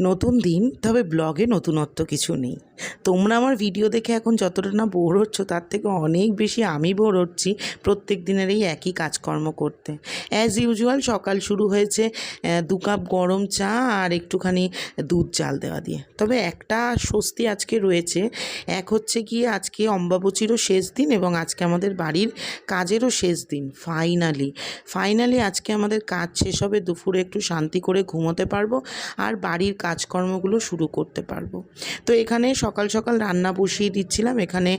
নতুন দিন তবে ব্লগে নতুনত্ব কিছু নেই। তোমরা আমার ভিডিও দেখে এখন যতটা না বোর হচ্ছ, তার থেকে অনেক বেশি আমি বোর হচ্ছি প্রত্যেক দিনের এই একই কাজকর্ম করতে। অ্যাজ ইউজুয়াল সকাল শুরু হয়েছে দু কাপ গরম চা আর একটুখানি দুধ জাল দেওয়া দিয়ে। তবে একটা স্বস্তি আজকে রয়েছে, এক হচ্ছে গিয়ে আজকে অম্বাবচীরও শেষ দিন এবং আজকে আমাদের বাড়ির কাজেরও শেষ দিন ফাইনালি ফাইনালি আজকে আমাদের কাজ শেষ হবে, দুপুরে একটু শান্তি করে ঘুমোতে পারব আর বাড়ির কাজকর্মগুলো শুরু করতে পারব। তো এখানে সকাল সকাল রান্না বসিয়ে দিচ্ছিলাম। এখানে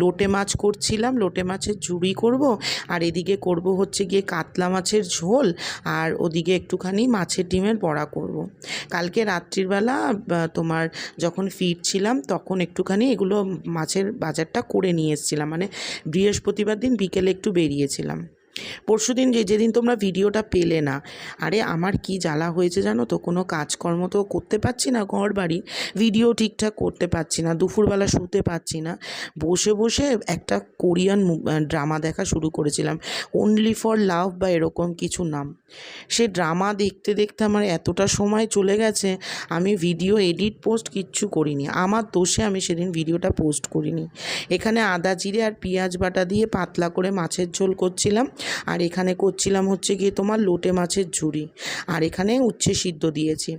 লোটে মাছ করছিলাম। লোটে মাছের ঝুড়ি করব। আর এদিকে করব হচ্ছে গিয়ে কাতলা মাছের ঝোল। আর ওদিকে একটুখানি মাছের ডিমের বড়া করব। কালকে রাত্রিবেলা তোমার যখন ফিরছিলাম, তখন একটুখানি এগুলো মাছের বাজারটা করে নিয়ে এসেছিলাম। মানে বৃহস্পতিবার দিন বিকেলে একটু বেরিয়েছিলাম। পরশু দিন যে যেদিন তোমরা ভিডিওটা পেলে না, আরে আমার কি জ্বালা হয়েছে জানো তো? কোনো কাজকর্ম তো করতে পারছি না ঘর বাড়ি ভিডিও ঠিকঠাক করতে পারছি না, দুপুরবেলা শুতে পারছি না। বসে বসে একটা কোরিয়ান ড্রামা দেখা শুরু করেছিলাম অনলি ফর লাভ বা এরকম কিছু নাম। সে ড্রামা দেখতে দেখতে আমার এতটা সময় চলে গেছে, আমি ভিডিও এডিট পোস্ট কিচ্ছু করিনি। আমার দোষে আমি সেদিন ভিডিওটা পোস্ট করিনি। এখানে আদা জিরে আর পেঁয়াজ বাটা দিয়ে পাতলা করে মাছের ঝোল করছিলাম আর এখানে করছিলাম হচ্ছে গিয়ে তোমার লোটে মাছের ঝুড়ি। আর এখানে উচ্ছে সিদ্ধ দিয়েছি।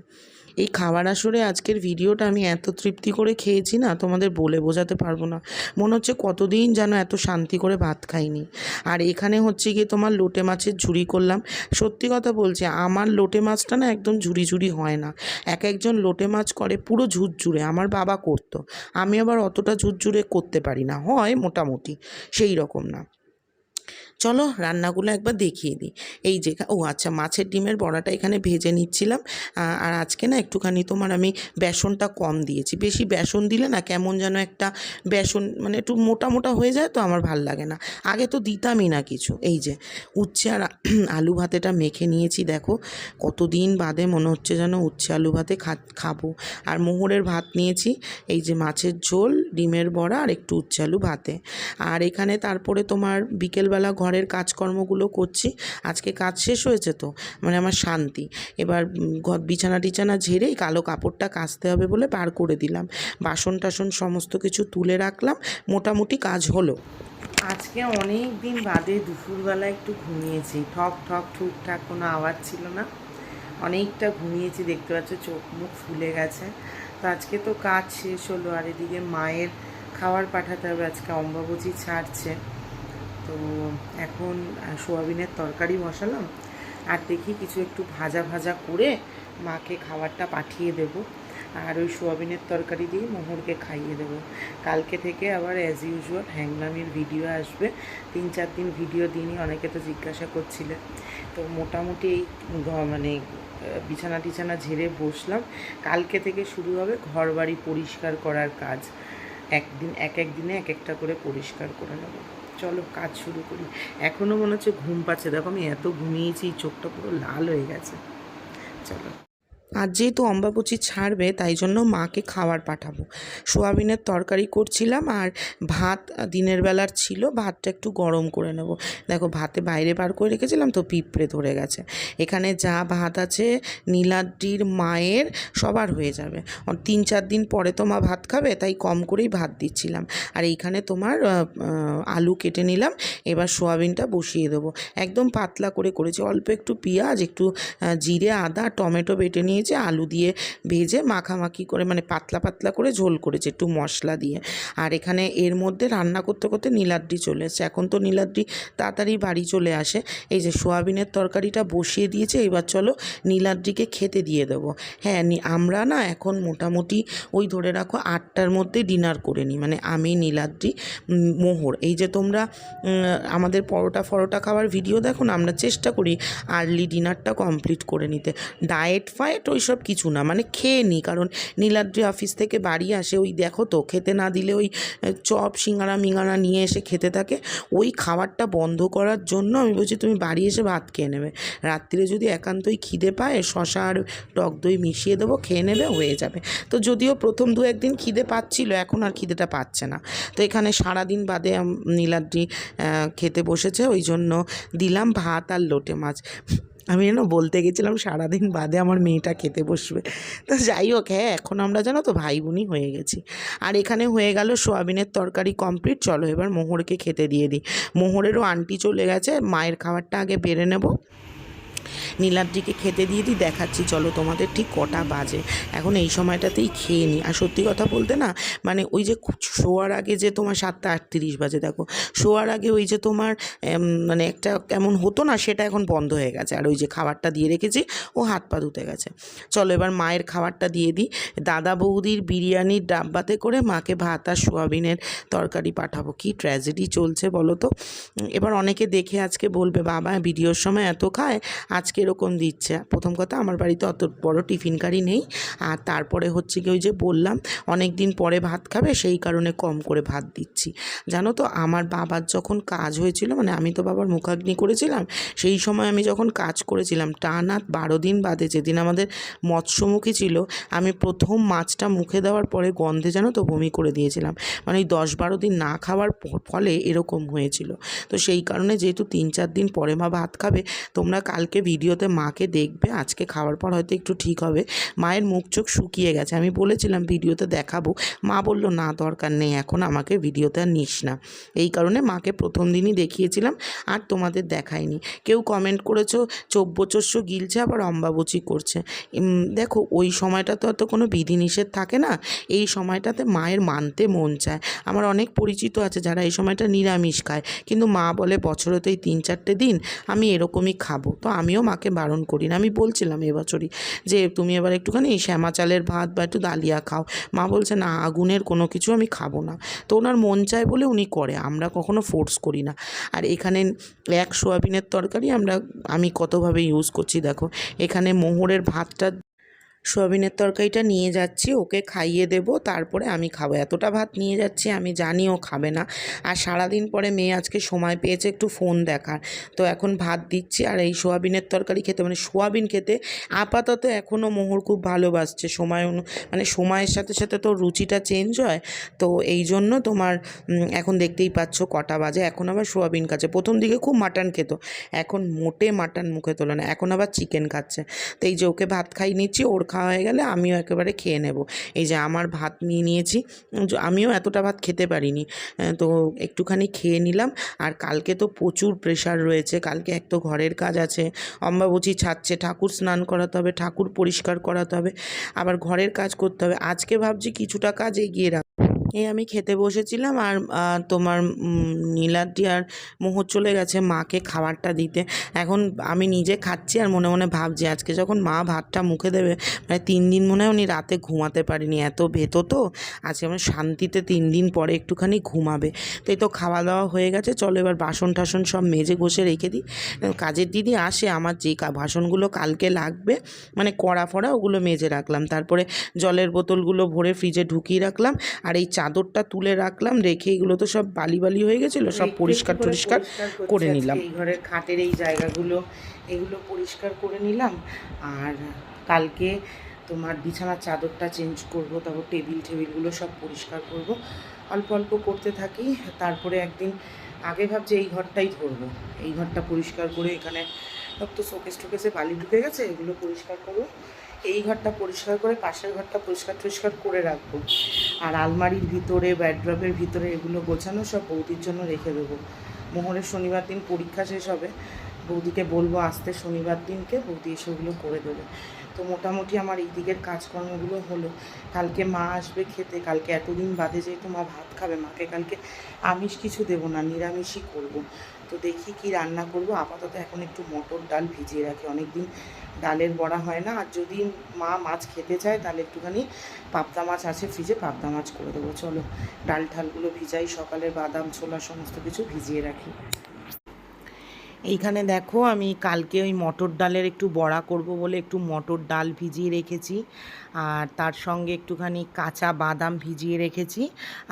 এই খাবার আসরে আজকের ভিডিওটা আমি এত তৃপ্তি করে খেয়েছি না, তোমাদের বলে বোঝাতে পারব না। মনে হচ্ছে কতদিন যেন এত শান্তি করে ভাত খাইনি। আর এখানে হচ্ছে গিয়ে তোমার লোটে মাছের ঝুড়ি করলাম। সত্যি কথা বলছি, আমার লোটে মাছটা না একদম ঝুড়ি ঝুড়ি হয় না। এক একজন লোটে মাছ করে পুরো ঝুরঝুরে, আমার বাবা করতো। আমি আবার অতটা ঝুরঝুরে করতে পারি না, হয় মোটামুটি, সেই রকম না। চলো রান্নাগুলো একবার দেখিয়ে দিই। এই যে, ও আচ্ছা মাছের ডিমের বড়াটা এখানে ভেজে নিচ্ছিলাম। আর আজকে না একটুখানি তোমার আমি বেসনটা কম দিয়েছি। বেশি বেসন দিলে না কেমন যেন একটা বেসন মানে একটু মোটা মোটা হয়ে যায় তো আমার ভালো লাগে না। আগে তো দিতামই না কিছু। এই যে, উচ্ছে আর আলু ভাতেটা মেখে নিয়েছি দেখো। কতদিন বাদে মনে হচ্ছে যেন উচ্ছে আলু ভাতে খাব। আর মোহরের ভাত নিয়েছি, এই যে মাছের ঝোল, ডিমের বড়া আর একটু উচ্ছে আলু ভাতে। আর এখানে তারপরে তোমার বিকেলবেলা ঘরের কাজকর্মগুলো করছি। আজকে কাজ শেষ হয়েছে তো মানে আমার শান্তি। এবার ঘর বিছানা টিছানা ঝেড়ে কালো কাপড়টা কাচতে হবে বলে বার করে দিলাম। বাসন টাসন সমস্ত কিছু তুলে রাখলাম, মোটামুটি কাজ হলো। আজকে অনেক দিন বাদে দুপুরবেলা একটু ঘুমিয়েছি। ঠক ঠক ঠুকঠাক কোনো আওয়াজ ছিল না। অনেকটা ঘুমিয়েছি, দেখতে পাচ্ছ চোখ মুখ ফুলে গেছে। তো আজকে তো কাজ শেষ হলো। আর এদিকে মায়ের খাবার পাঠাতে হবে। আজকে অম্বাবচী ছাড়ছে। তো এখন সোয়াবিনের তরকারি বসালাম। আর দেখি কিছু একটু ভাজা ভাজা করে মাকে খাবারটা পাঠিয়ে দেব। আর ওই সোয়াবিনের তরকারি দিয়ে মোহরকে খাইয়ে দেবো। কালকে থেকে আবার অ্যাজ ইউজুয়াল হ্যাংলামির ভিডিও আসবে। তিন চার দিন ভিডিও দিনই অনেকে তো জিজ্ঞাসা করছিলে। তো মোটামুটি এই মানে বিছানা টিছানা ঝেড়ে বসলাম। কালকে থেকে শুরু হবে ঘর বাড়ি পরিষ্কার করার কাজ। একদিন, এক এক দিনে এক একটা করে পরিষ্কার করে নেব। চলো, কাজ শুরু করি। এখনও মনে হচ্ছে ঘুম পাচ্ছে। দেখো আমি এত ঘুমিয়েছি, চোখটা পুরো লাল হয়ে গেছে। চলো। আর যেহেতু অম্বাবচি ছাড়বে, তাই জন্য মাকে খাবার পাঠাবো। সোয়াবিনের তরকারি করছিলাম আর ভাত দিনের বেলার ছিল, ভাতটা একটু গরম করে নেব। দেখো, ভাতে বাইরে বার করে রেখেছিলাম তো পিঁপড়ে ধরে গেছে। এখানে যা ভাত আছে, নীলাদ্রির মায়ের সবার হয়ে যাবে। তিন চার দিন পরে তো মা ভাত খাবে, তাই কম করেই ভাত দিচ্ছিলাম। আর এইখানে তোমার আলু কেটে নিলাম, এবার সোয়াবিনটা বসিয়ে দেবো। একদম পাতলা করে করেছি, অল্প একটু পেঁয়াজ, একটু জিরে, আদা, টমেটো বেটে নিয়েছে। আলু দিয়ে ভেজে মাখামাখি করে মানে পাতলা পাতলা করে ঝোল করেছে একটু মশলা দিয়ে। আর এখানে এর মধ্যে রান্না করতে করতে নীলাদ্রি চলে এসেছে। এখন তো নীলাদ্রি তাড়াতাড়ি বাড়ি চলে আসে। এই যে সোয়াবিনের তরকারিটা বসিয়ে দিয়েছে, এবার চলো নীলাদ্রিকে খেতে দিয়ে দেবো। হ্যাঁ আমরা না এখন মোটামুটি ওই ধরে রাখো আটটার মধ্যে ডিনার করে নিই। মানে আমি, নীলাদ্রি মোহর। এই যে তোমরা আমাদের পরোটা ফরোটা খাওয়ার ভিডিও দেখো না, আমরা চেষ্টা করি আর্লি ডিনারটা কমপ্লিট করে নিতে। ডায়েট ফায়েট ওইসব কিছু না মানে খেয়ে নিই কারণ নীলাদ্রি অফিস থেকে বাড়ি আসে, ওই দেখো তো, খেতে না দিলে ওই চপ, সিঙ্গারা, মিঙ্গারা নিয়ে এসে খেতে থাকে। ওই খাবারটা বন্ধ করার জন্য আমি বলছি, তুমি বাড়ি এসে ভাত খেয়ে নেবে। রাত্রিরে যদি একান্তই খিদে পায়, শশা আর টক দই মিশিয়ে দেবো, খেয়ে নেবে, হয়ে যাবে। তো যদিও প্রথম দু একদিন খিদে পাচ্ছিল, এখন আর খিদেটা পাচ্ছে না। তো এখানে সারাদিন বাদে নীলাদ্রি খেতে বসেছে, ওই জন্য দিলাম ভাত আর লোটে মাছ। আমি যেন বলতে গেছিলাম, সারাদিন বাদে আমার মেয়েটা খেতে বসবে। তা যাই হোক হ্যাঁ এখন আমরা জানো তো ভাই বোনই হয়ে গেছি। আর এখানে হয়ে গেল সোয়াবিনের তরকারি কমপ্লিট চলো এবার মোহরকে খেতে দিয়ে দিই। মোহরেরও আন্টি চলে গেছে, মায়ের খাবারটা আগে বেড়ে নেব। নীলাদ্রিকে খেতে দিয়ে দিই দেখাচ্ছি। চলো তোমাদের ঠিক কটা বাজে। এখন এই সময়টাতেই খেয়ে নিই আর সত্যি কথা বলতে না মানে ওই যে শোয়ার আগে যে তোমার সাতটা আটত্রিশ বাজে, দেখো। শোয়ার আগে ওই যে তোমার মানে একটা কেমন হতো না, সেটা এখন বন্ধ হয়ে গেছে। আর ওই যে খাবারটা দিয়ে রেখেছি, ও হাত পা ধুতে গেছে। চলো এবার মায়ের খাবারটা দিয়ে দিই। দাদা বৌদির বিরিয়ানির ডাব্বাতে করে মাকে ভাত আর সোয়াবিনের তরকারি পাঠাবো। কি ট্র্যাজেডি চলছে বলো তো? এবার অনেকে দেখে আজকে বলবে, বাবা, ভিডিওর সময় এত খায় আজকে এরকম দিচ্ছে। প্রথম কথা, আমার বাড়িতে অত বড় টিফিন কারি নেই। আর তারপরে হচ্ছে কি ওই যে বললাম অনেক দিন পরে ভাত খাবে, সেই কারণে কম করে ভাত দিচ্ছি। জানো তো, আমার বাবার যখন কাজ হয়েছিল মানে আমি তো বাবার মুখাগ্নি করেছিলাম, সেই সময় আমি যখন কাজ করেছিলাম, টানা বারো দিন বাদে যেদিন আমাদের মৎস্যমুখী ছিল, আমি প্রথম মাছটা মুখে দেওয়ার পরে গন্ধে জানো তো বমি করে দিয়েছিলাম। মানে ওই দশ বারো দিন না খাওয়ার ফলে এরকম হয়েছিল। তো সেই কারণে যেহেতু তিন চার দিন পরে মা ভাত খাবে, তোমরা কালকে ভিডিওতে মাকে দেখবে, আজকে খাওয়ার পর হয়তো একটু ঠিক হবে। মায়ের মুখ চোখ শুকিয়ে গেছে। আমি বলেছিলাম ভিডিওতে দেখাবো। মা বলল, না, দরকার নেই, এখন আমাকে ভিডিওতে আর নিস না। এই কারণে মাকে প্রথম দিনই দেখিয়েছিলাম, আর তোমাদের দেখায়নি কেউ কমেন্ট করেছ চব্বচস্য গিলছে, আবার অম্বাবচি করছে। দেখো, ওই সময়টা তো অত কোনো বিধিনিষেধ থাকে না। এই সময়টাতে মায়ের মানতে মন চায়। আমার অনেক পরিচিত আছে যারা এই সময়টা নিরামিষ খায়। কিন্তু মা বলে, বছরেতে এই তিন চারটে দিন আমি এরকমই খাব। তো আমিও মাকে বারণ করি না। আমি বলছিলাম এবছরই যে, তুমি এবার একটুখানি শ্যামা চালের ভাত বা একটু দালিয়া খাও। মা বলছে, না, আগুনের কোনো কিছু আমি খাব না। তো ওনার মন চায় বলে উনি করে, আমরা কখনো ফোর্স করি না। আর এখানে এক সোয়াবিনের তরকারি আমরা, আমি কতভাবে ইউজ করছি দেখো, এখানে মোহরের ভাতটা সোয়াবিনের তরকারিটা নিয়ে যাচ্ছি, ওকে খাইয়ে দেবো, তারপরে আমি খাব। এতটা ভাত নিয়ে যাচ্ছি, আমি জানি ও খাবে না। আর সারাদিন পরে মেয়ে আজকে সময় পেয়েছে একটু ফোন দেখার। তো এখন ভাত দিচ্ছি, আর এই সোয়াবিনের তরকারি খেতে মানে সোয়াবিন খেতে আপাতত এখনও মোহর খুব ভালোবাসছে। সময় অনু- মানে সময়ের সাথে সাথে তো রুচিটা চেঞ্জ হয়। তো এই জন্য তোমার এখন দেখতেই পাচ্ছ কটা বাজে। এখন আবার সোয়াবিন খাচ্ছে। প্রথম দিকে খুব মাটন খেত, এখন মোটে মাটন মুখে তোলে না। এখন আবার চিকেন খাচ্ছে। তো এই যে ওকে ভাত খাই নিচ্ছি, ওর খাওয়া হয়ে গেলে আমিও একেবারে খেয়ে নেব। এই যে আমার ভাত নিয়ে নিয়েছি আমিও এতটা ভাত খেতে পারিনি। তো একটুখানি খেয়ে নিলাম। আর কালকে তো প্রচুর প্রেশার রয়েছে। কালকে এক তো ঘরের কাজ আছে। অম্বাবচি ছাড়ছে ঠাকুর স্নান করাতে হবে, ঠাকুর পরিষ্কার করাতে হবে। আবার ঘরের কাজ করতে হবে। আজকে ভাবছি কিছুটা কাজ এগিয়ে রাখ এই আমি খেতে বসেছিলাম আর তোমার উম, নীলাদ্রি আর মোহর চলে গেছে মাকে খাবারটা দিতে। এখন আমি নিজে খাচ্ছি আর মনে মনে ভাবছি আজকে যখন মা ভাতটা মুখে দেবে মানে তিন দিন মনে হয় উনি রাতে ঘুমাতে পারিনি এত ভেতো তো। আজকে আমার শান্তিতে তিন দিন পরে একটুখানি ঘুমাবে। তো এই তো খাওয়া দাওয়া হয়ে গেছে চলো এবার বাসন টাসন সব মেজে ঘষে রেখে দিই। কাজের দিদি আসে আমার যে বাসনগুলো কালকে লাগবে মানে কড়া ফড়া ওগুলো মেজে রাখলাম। তারপরে জলের বোতলগুলো ভরে ফ্রিজে ঢুকিয়ে রাখলাম। আর এই চাদরটা তুলে রাখলাম রেখে এগুলো তো সব বালি বালি হয়ে গেছিল সব পরিষ্কার টরিষ্কার করে নিলাম। এই ঘরের খাটের এই জায়গাগুলো এগুলো পরিষ্কার করে নিলাম। আর কালকে তোমার বিছানার চাদরটা চেঞ্জ করব তারপর টেবিল টেবিলগুলো সব পরিষ্কার করব। অল্প অল্প করতে থাকি তারপরে একদিন আগে ভাবছি এই ঘরটাই ধরবো। এই ঘরটা পরিষ্কার করে এখানে সব তো শোকেস টোকেসে বালি ঢুকে গেছে এগুলো পরিষ্কার করব। এই ঘরটা পরিষ্কার করে, পাশের ঘরটা পরিষ্কার টরিষ্কার করে রাখব। আর আলমারির ভিতরে ব্যাড্রপের ভিতরে এগুলো গোছানো সব বৌদির জন্য রেখে দেবো। মোহরের শনিবার দিন পরীক্ষা শেষ হবে। বৌদিকে বলব আসতে শনিবার দিনকে, বৌদি এসে ওগুলো করে দেবে। তো মোটামুটি আমার এই দিকের কাজকর্মগুলো হলো। কালকে মা আসবে খেতে, কালকে এতদিন বাদে যেহেতু মা ভাত খাবে, মাকে কালকে আমিষ কিছু দেবো না, নিরামিষই করব। তো দেখি কি রান্না করব। আপাতত এখন একটু মটর ডাল ভিজিয়ে রাখি অনেক দিন ডালের বড়া হয় না। আর যদি মা মাছ খেতে চায়, তাহলে একটুখানি পাবদা মাছ আছে ফ্রিজে পাবদা মাছ করে দেবো। চলো, ডাল ঠালগুলো ভিজাই, সকালের বাদাম, ছোলা, সমস্ত কিছু ভিজিয়ে রাখি। এইখানে দেখো আমি কালকে ওই মটর ডালের একটু বড়া করব বলে একটু মটর ডাল ভিজিয়ে রেখেছি। আর তার সঙ্গে একটুখানি কাঁচা বাদাম ভিজিয়ে রেখেছি।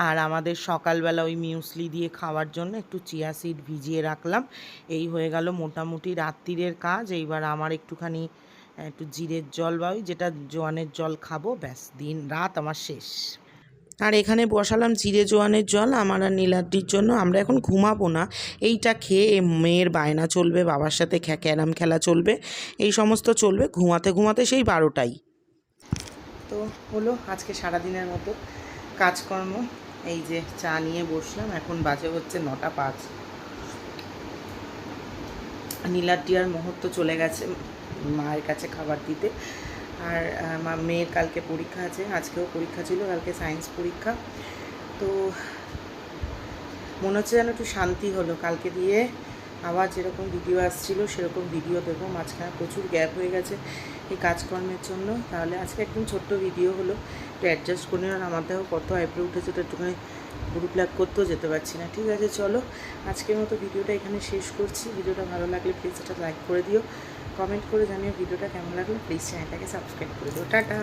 আর আমাদের সকালবেলা ওই মিউসলি দিয়ে খাওয়ার জন্য একটু চিয়া সিড ভিজিয়ে রাখলাম। এই হয়ে গেল মোটামুটি রাত্রিরের কাজ। এইবার আমার একটুখানি, একটু জিরের জল বা ওই যেটা জোয়ানের জল খাব, ব্যাস দিন রাত আমার শেষ। আর এখানে বসালাম জিরে জোয়ানের জল, আমার আর নীলাদ্রির জন্য। আমরা এখন ঘুমাবো না। এইটা খেয়ে মেয়ের বায়না চলবে, বাবার সাথে ক্যারাম খেলা চলবে। এই সমস্ত চলবে, ঘুমাতে ঘুমাতে সেই বারোটাই। তো হলো আজকে সারাদিনের মতো কাজকর্ম। এই যে চা নিয়ে বসলাম, এখন বাজে হচ্ছে নটা পাঁচ। নীলাদ্রি আর মুহূর্ত চলে গেছে মায়ের কাছে খাবার দিতে। আর মেয়ের কালকে পরীক্ষা আছে, আজকেও পরীক্ষা ছিল, কালকে সায়েন্স পরীক্ষা। তো মনে হচ্ছে যেন একটু শান্তি হলো। কালকে দিয়ে আবার যেরকম ভিডিও আসছিল, সেরকম ভিডিও দেবো। মাঝখানে প্রচুর গ্যাপ হয়ে গেছে এই কাজকর্মের জন্য। তাহলে আজকে একদম ছোট্ট ভিডিও হলো। একটু অ্যাডজাস্ট করে আর আমার দেখো কত আইব্রো উঠেছে তো একটুখানি গ্রুপ প্লাগ করতেও যেতে পারছি না। ঠিক আছে, চলো। আজকের মতো ভিডিওটা এখানে শেষ করছি। ভিডিওটা ভালো লাগলে প্লিজ এটা লাইক করে দিও। কমেন্ট করে জানিও ভিডিওটা কেমন লাগল? প্লিজ চ্যানেলটাকে সাবস্ক্রাইব করে দিও। টাটা!